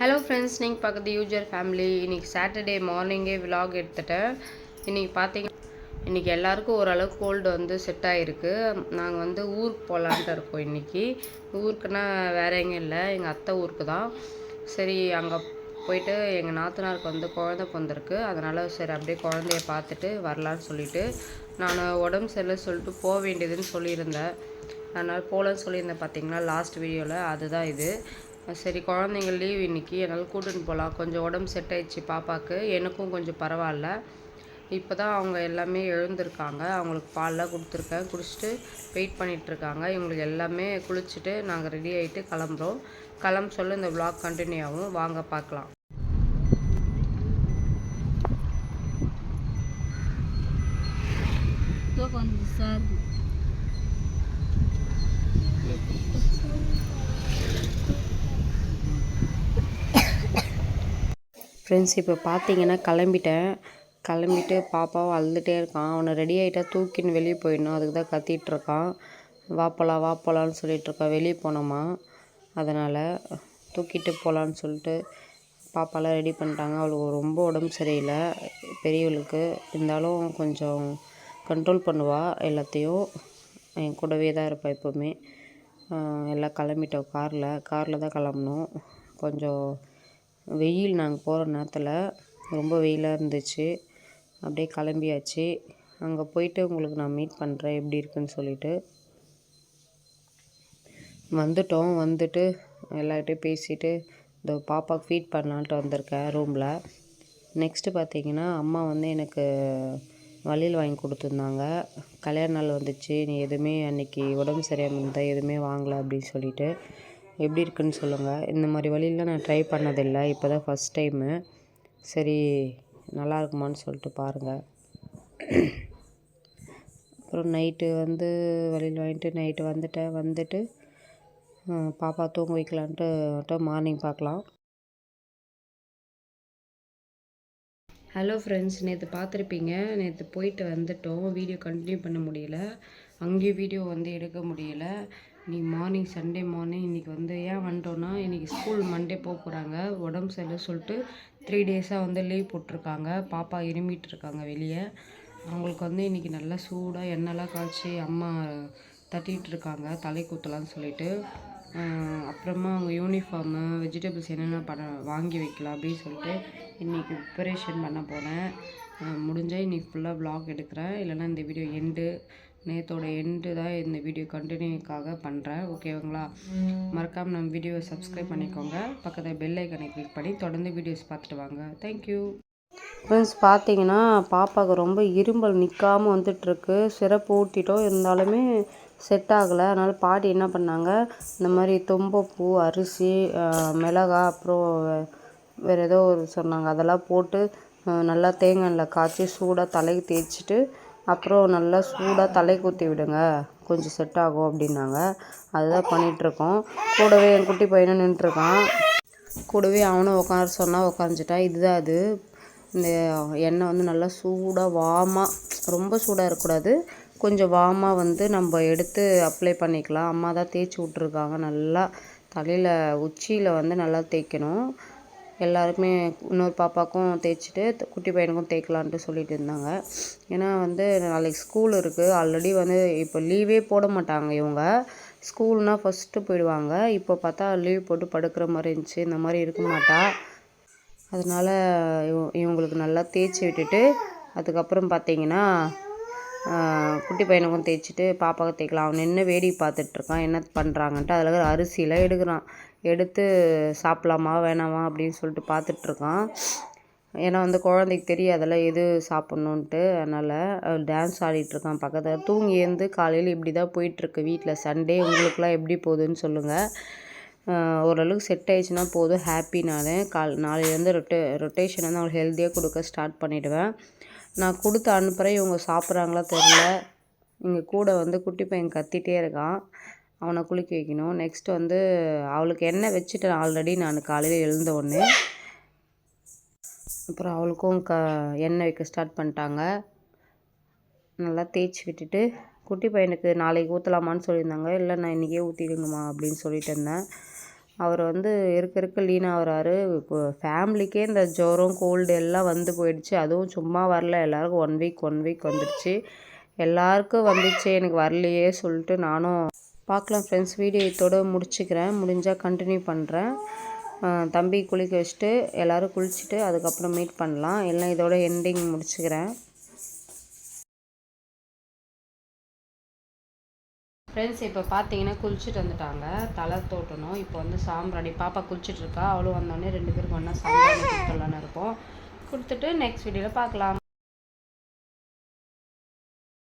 Hello friends நீங்கள் பார்க்குறது யூஜர் ஃபேமிலி இன்றைக்கி சாட்டர்டே மார்னிங்கே விலாக் எடுத்துட்டேன். இன்றைக்கி பார்த்தீங்க இன்றைக்கி எல்லாருக்கும் ஓரளவுக்கு கோல்டு வந்து செட் ஆகிருக்கு நாங்கள் வந்து ஊருக்கு போகலான்ட்டு இருக்கோம் இன்றைக்கி ஊருக்குன்னா வேறு எங்கேயும் இல்லை. எங்கள் அத்தை ஊருக்கு தான். சரி அங்கே போயிட்டு எங்கள் நாத்தனாருக்கு வந்து குழந்த பிறந்திருக்கு. அதனால் சரி அப்படியே குழந்தைய பார்த்துட்டு வரலான்னு சொல்லிட்டு நான் உடம்பு சரியில்லை சொல்லிட்டு போக வேண்டியதுன்னு சொல்லியிருந்தேன். அதனால் போகலன்னு சொல்லியிருந்தேன் பார்த்தீங்கன்னா லாஸ்ட் வீடியோவில் அதுதான் இது. சரி குழந்தைங்க லீவ் இன்னைக்கு. என்னால் கூட்டின்னு போகலாம் கொஞ்சம் உடம்பு செட் ஆயிடுச்சு பாப்பாவுக்கு எனக்கும் கொஞ்சம் பரவாயில்ல. இப்போ தான் அவங்க எல்லாமே எழுந்திருக்காங்க. அவங்களுக்கு பால்லாம் கொடுத்துருக்கேன். குடிச்சிட்டு வெயிட் பண்ணிகிட்ருக்காங்க இவங்களுக்கு எல்லாமே குளிச்சுட்டு நாங்கள் ரெடி ஆகிட்டு கிளம்புறோம். கிளம்ப சொல்ல இந்த விளாக் கண்டினியூ ஆகும். வாங்க பார்க்கலாம். தூக்கம் சார். ஃப்ரெண்ட்ஸ் இப்போ பார்த்தீங்கன்னா கிளம்பிட்டேன். கிளம்பிட்டு பாப்பாவும் அழுதுகிட்டே இருக்கான் அவனை ரெடி ஆகிட்டா தூக்கின்னு வெளியே போயிடணும். அதுக்கு தான் கத்திகிட்ருக்கான் இருக்கான். வா சொல்லிகிட்ருக்கான் வா வெளியே போனோமா? அதனால் தூக்கிட்டு போகலான்னு சொல்லிட்டு பாப்பாலாம் ரெடி பண்ணிட்டாங்க. அவளுக்கு ரொம்ப உடம்பு சரியில்லை. பெரியவளுக்கு. இருந்தாலும் கொஞ்சம் கண்ட்ரோல் பண்ணுவாள் எல்லாத்தையும். என் கூடவே தான் இருப்பாள் எப்போவுமே. எல்லாம் கிளம்பிட்டோம். காரில் காரில் தான் கிளம்புனோம் கொஞ்சம் வெயில் நாங்கள் போகிற நேரத்தில் ரொம்ப வெயிலாக இருந்துச்சு. அப்படியே கிளம்பியாச்சு. அங்கே போயிட்டு உங்களுக்கு நான் மீட் பண்ணுறேன் எப்படி இருக்குன்னு சொல்லிட்டு. வந்துட்டோம். வந்துட்டு எல்லார்கிட்டையும் பேசிட்டு இந்த பாப்பாவுக்கு ஃபீட் பண்ணலான்ட்டு வந்திருக்கேன் ரூமில் நெக்ஸ்ட்டு பார்த்தீங்கன்னா அம்மா வந்து எனக்கு வளையல் வாங்கி கொடுத்துருந்தாங்க. கல்யாண நாள் வந்துச்சு. நீ எதுவுமே அன்றைக்கி உடம்பு சரியாமல் இருந்தால் எதுவுமே வாங்கலை அப்படின்னு சொல்லிட்டு. எப்படி இருக்குன்னு சொல்லுங்கள் இந்த மாதிரி வழியெலாம் நான் ட்ரை பண்ணதில்லை. இப்போ தான் ஃபஸ்ட் டைமு சரி நல்லா இருக்குமான்னு சொல்லிட்டு பாருங்கள் அப்புறம் நைட்டு வந்து வழியில் வாங்கிட்டு நைட்டு வந்துட்டேன். வந்துட்டு பாப்பா தூங்க வைக்கலான்ட்டு மார்னிங் பார்க்கலாம் ஹலோ ஃப்ரெண்ட்ஸ் நேற்று பார்த்துருப்பீங்க நேற்று போயிட்டு வந்துட்டோம். வீடியோ கண்டினியூ பண்ண முடியல. அங்கேயும் வீடியோ வந்து எடுக்க முடியல. இன்றைக்கி மார்னிங் சண்டே மார்னிங் இன்றைக்கி வந்து ஏன் வந்துட்டோன்னா இன்றைக்கி ஸ்கூல் மண்டே போக போகிறாங்க உடம்பு சரியில்லை சொல்லிட்டு த்ரீ டேஸாக வந்து லீவ் போட்டிருக்காங்க. பாப்பா இருமிட்டு இருக்காங்க வெளியே. அவங்களுக்கு வந்து இன்றைக்கி நல்லா சூடாக எண்ணெய்லாம் காய்ச்சி அம்மா தட்டிகிட்டு இருக்காங்க. தலை குத்தலான்னு சொல்லிட்டு. அப்புறமா அவங்க யூனிஃபார்மு வெஜிடபிள்ஸ் என்னென்ன பண்ண வாங்கி வைக்கலாம் அப்படின்னு சொல்லிட்டு இன்றைக்கி ப்ரிப்பரேஷன் பண்ண போனேன் முடிஞ்சால் இன்றைக்கி ஃபுல்லாக வ்ளாக் எடுக்கிறேன். இல்லைன்னா இந்த வீடியோ எண்டு நேத்தோட எண்டு தான் இந்த வீடியோ கண்டினியூக்காக பண்ணுறேன் ஓகேங்களா மறக்காமல் நம்ம வீடியோவை சப்ஸ்கிரைப் பண்ணிக்கோங்க. பக்கத்தில் பெல் ஐக்கனை கிளிக் பண்ணி தொடர்ந்து வீடியோஸ் பார்த்துட்டு வாங்க. தேங்க்யூ ஃப்ரெண்ட்ஸ் பார்த்தீங்கன்னா பாப்பாவுக்கு ரொம்ப இரும்பல் நிற்காம வந்துட்டுருக்கு. சிறப்பு ஊட்டிட்டோம். இருந்தாலுமே செட் ஆகலை. அதனால் பாட்டி என்ன பண்ணாங்க? இந்த மாதிரி தும்பப்பூ அரிசி மிளகா அப்புறம் வேறு ஏதோ ஒரு சொன்னாங்க. அதெல்லாம் போட்டு நல்லா தேங்காயில் காய்ச்சி சூடாக தலைக்கு தேய்ச்சிட்டு அப்புறம் நல்லா சூடாக தலைக்கு ஊற்றி விடுங்க. கொஞ்சம் செட் ஆகும் அப்படின்னாங்க. அதுதான் பண்ணிகிட்ருக்கோம் கூடவே என் குட்டி பையனும் நின்றுருக்கான். கூடவே அவனும் உட்கார சொன்னால் உட்காந்துட்டான் இதுதான் அது. இந்த எண்ணெய் வந்து நல்லா சூடாக வாமாக ரொம்ப சூடாக இருக்கக்கூடாது. கொஞ்சம் வாமாக வந்து நம்ம எடுத்து அப்ளை பண்ணிக்கலாம். அம்மா தான் தேய்ச்சி விட்ருக்காங்க நல்லா தலையில் உச்சியில் வந்து நல்லா தேய்க்கணும். எல்லாருக்குமே இன்னொரு பாப்பாக்கும் தேய்ச்சிட்டு குட்டி பையனுக்கும் தேய்க்கலான்ட்டு சொல்லிட்டு இருந்தாங்க. ஏன்னா வந்து நாளைக்கு ஸ்கூல் இருக்குது ஆல்ரெடி வந்து இப்போ லீவே போட மாட்டாங்க இவங்க. ஸ்கூல்னால் ஃபஸ்ட்டு போயிடுவாங்க. இப்போ பார்த்தா லீவ் போட்டு படுக்கிற மாதிரி இருந்துச்சு. இந்த மாதிரி இருக்க மாட்டா. அதனால் இவ இவங்களுக்கு நல்லா தேய்ச்சி விட்டுட்டு அதுக்கப்புறம் பார்த்தீங்கன்னா குட்டி பையனுக்கும் தேய்ச்சிட்டு பாப்பாவுக்கு தேய்க்கலாம். அவன் நின்று வேடிக்கை பார்த்துட்ருக்கான். என்ன பண்ணுறாங்கன்ட்டு அதில் இருக்கிற அரிசியெலாம் எடுக்கிறான். எடுத்து சாப்பிட்லாமா வேணாமா அப்படின்னு சொல்லிட்டு பார்த்துட்ருக்கான். ஏன்னா வந்து குழந்தைக்கு தெரியாதுல்ல எது சாப்பிட்ணுன்ட்டு. அதனால் டான்ஸ் ஆடிட்டுருக்கான் பக்கத்தில். தூங்கி எழுந்து காலையில் இப்படி தான் போயிட்டுருக்கு வீட்டில் சண்டே உங்களுக்குலாம் எப்படி போகுதுன்னு சொல்லுங்கள் ஓரளவுக்கு செட் ஆயிடுச்சுன்னா போதும். ஹாப்பி நான் கால் நாளையிலேருந்து ரொட்டே ரொட்டேஷன் வந்து அவங்களுக்கு ஹெல்த்தியாக கொடுக்க ஸ்டார்ட் பண்ணிவிடுவேன் நான் கொடுத்து அனுப்புகிறேன் இவங்க சாப்பிட்றாங்களா தெரில இங்கே கூட வந்து குட்டி பையன் கத்திகிட்டே இருக்கான். அவனை குளிக்க வைக்கணும். நெக்ஸ்ட் வந்து அவளுக்கு எண்ணெய் வச்சுட்டேன் ஆல்ரெடி நான் காலையில் எழுந்த உடனே. அப்புறம் அவளுக்கும் க எண்ணெய் வைக்க ஸ்டார்ட் பண்ணிட்டாங்க. நல்லா தேய்ச்சி விட்டுட்டு குட்டி பையனுக்கு நாளைக்கு ஊற்றலாமான்னு சொல்லியிருந்தாங்க. இல்லை நான் இன்றைக்கே ஊற்றிடுங்கம்மா அப்படின்னு சொல்லிட்டு இருந்தேன். அவர் வந்து இருக்க இருக்க லீன் ஆகிறாரு. இப்போ ஃபேமிலிக்கே இந்த ஜுரம் கோல்டு எல்லாம் வந்து போயிடுச்சு. அதுவும் சும்மா வரல. எல்லாருக்கும் ஒன் வீக் ஒன் வீக் வந்துடுச்சு. எல்லாருக்கும் வந்துச்சு எனக்கு வரலையே சொல்லிட்டு நானும் பார்க்கலாம் ஃப்ரெண்ட்ஸ் வீடியோ இதோட முடிச்சுக்கிறேன். முடிஞ்சால் கண்டினியூ பண்ணுறேன் தம்பி குளிக்க வச்சுட்டு எல்லோரும் குளிச்சுட்டு அதுக்கப்புறம் மீட் பண்ணலாம். இல்லை இதோட எண்டிங் முடிச்சுக்கிறேன். ஃப்ரெண்ட்ஸ் இப்போ பார்த்தீங்கன்னா குளிச்சுட்டு வந்துட்டாங்க. தலை தோட்டணும். இப்போ வந்து சாம்பிராணி பாப்பா குளிச்சுட்டு இருக்கா. அவளும் வந்தோடனே ரெண்டு பேருக்கும் ஒன்றா சாம்பிராணி கொடுத்துடலான்னு இருப்போம் கொடுத்துட்டு நெக்ஸ்ட் வீடியோவில் பார்க்கலாம்